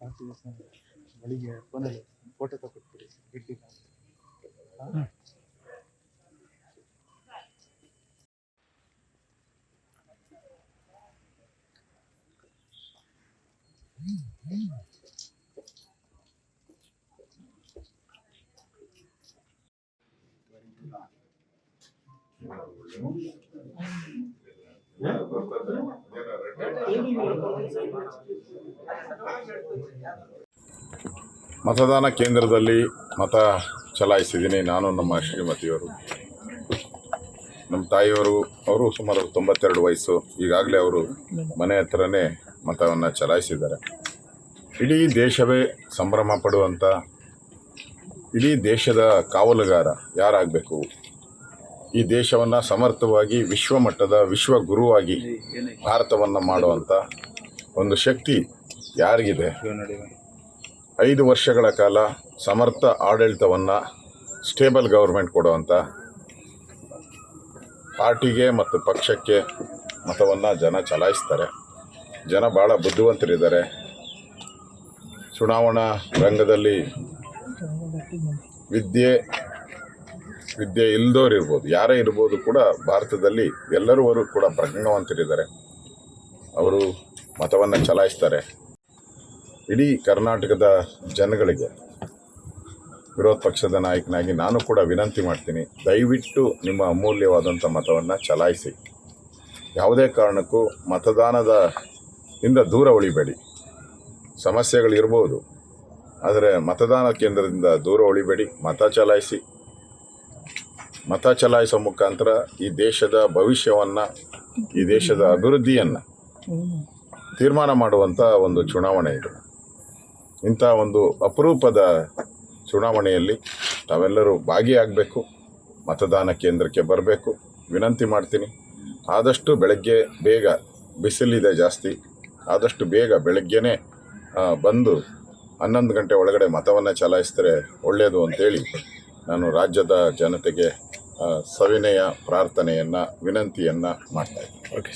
ಆಗ್ತಿದೆ ಸರ್ ಬೆಳಿಗ್ಗೆ ಫೋನಲ್ಲಿ ಫೋಟೋ ತಗೊಟ್ಬಿಡಿ ಗಿಡ್ಡಿಲ್ಲ ಮತದಾನ ಕೇಂದ್ರದಲ್ಲಿ ಮತ ಚಲಾಯಿಸಿದ್ದೀನಿ ನಾನು ನಮ್ಮ ಶ್ರೀಮತಿಯವರು. ನಮ್ಮ ತಾಯಿಯವರು ಅವರು ಸುಮಾರು ತೊಂಬತ್ತೆರಡು ವಯಸ್ಸು. ಈಗಾಗಲೇ ಅವರು ಮನೆ ಹತ್ರನೇ ಮತವನ್ನು ಚಲಾಯಿಸಿದ್ದಾರೆ. ಇಡೀ ದೇಶವೇ ಸಂಭ್ರಮ ಪಡುವಂಥ ಇಡೀ ದೇಶದ ಕಾವಲುಗಾರ ಯಾರಾಗಬೇಕು? ಈ ದೇಶವನ್ನು ಸಮರ್ಥವಾಗಿ ವಿಶ್ವಮಟ್ಟದ ವಿಶ್ವಗುರುವಾಗಿ ಭಾರತವನ್ನು ಮಾಡುವಂಥ ಒಂದು ಶಕ್ತಿ ಯಾರಿಗಿದೆ? ಐದು ವರ್ಷಗಳ ಕಾಲ ಸಮರ್ಥ ಆಡಳಿತವನ್ನು ಸ್ಟೇಬಲ್ ಗೌರ್ಮೆಂಟ್ ಕೊಡುವಂಥ ಪಾರ್ಟಿಗೆ ಮತ್ತು ಪಕ್ಷಕ್ಕೆ ಮತವನ್ನು ಜನ ಚಲಾಯಿಸ್ತಾರೆ. ಜನ ಭಾಳ ಬುದ್ಧಿವಂತರಿದ್ದಾರೆ. ಚುನಾವಣಾ ರಂಗದಲ್ಲಿ ವಿದ್ಯೆ ವಿದ್ಯೆ ಇಲ್ದೋರು ಇರ್ಬೋದು, ಯಾರೇ ಇರ್ಬೋದು ಕೂಡ ಭಾರತದಲ್ಲಿ ಎಲ್ಲರೂ ಕೂಡ ಪ್ರಜ್ಞಾವಂತರಿದ್ದಾರೆ. ಅವರು ಮತವನ್ನು ಚಲಾಯಿಸ್ತಾರೆ. ಇಡೀ ಕರ್ನಾಟಕದ ಜನಗಳಿಗೆ, ವಿರೋಧ ಪಕ್ಷದ ನಾಯಕನಾಗಿ ನಾನು ಕೂಡ ವಿನಂತಿ ಮಾಡ್ತೀನಿ, ದಯವಿಟ್ಟು ನಿಮ್ಮ ಅಮೂಲ್ಯವಾದಂಥ ಮತವನ್ನು ಚಲಾಯಿಸಿ. ಯಾವುದೇ ಕಾರಣಕ್ಕೂ ಮತದಾನದ ಇಂದ ದೂರ ಉಳಿಬೇಡಿ. ಸಮಸ್ಯೆಗಳಿರ್ಬೋದು, ಆದರೆ ಮತದಾನ ಕೇಂದ್ರದಿಂದ ದೂರ ಉಳಿಬೇಡಿ, ಮತ ಚಲಾಯಿಸಿ. ಮತ ಚಲಾಯಿಸೋ ಮುಖಾಂತರ ಈ ದೇಶದ ಭವಿಷ್ಯವನ್ನು, ಈ ದೇಶದ ಅಭಿವೃದ್ಧಿಯನ್ನು ತೀರ್ಮಾನ ಮಾಡುವಂಥ ಒಂದು ಚುನಾವಣೆ ಇದು. ಇಂಥ ಒಂದು ಅಪರೂಪದ ಚುನಾವಣೆಯಲ್ಲಿ ತಾವೆಲ್ಲರೂ ಭಾಗಿಯಾಗಬೇಕು, ಮತದಾನ ಕೇಂದ್ರಕ್ಕೆ ಬರಬೇಕು. ವಿನಂತಿ ಮಾಡ್ತೀನಿ. ಆದಷ್ಟು ಬೆಳಗ್ಗೆ ಬೇಗ ಬಿಸಿಲಿದೆ ಜಾಸ್ತಿ. ಆದಷ್ಟು ಬೇಗ ಬೆಳಗ್ಗೆನೇ ಬಂದು ಹನ್ನೊಂದು ಗಂಟೆ ಒಳಗಡೆ ಮತವನ್ನು ಚಲಾಯಿಸಿದ್ರೆ ಒಳ್ಳೆಯದು ಅಂತೇಳಿ ನಾನು ರಾಜ್ಯದ ಜನತೆಗೆ ಸವಿನಯ ಪ್ರಾರ್ಥನೆಯನ್ನು ವಿನಂತಿಯನ್ನು ಮಾಡ್ತಾಯಿದ್ದೀನಿ ಓಕೆ ಸರ್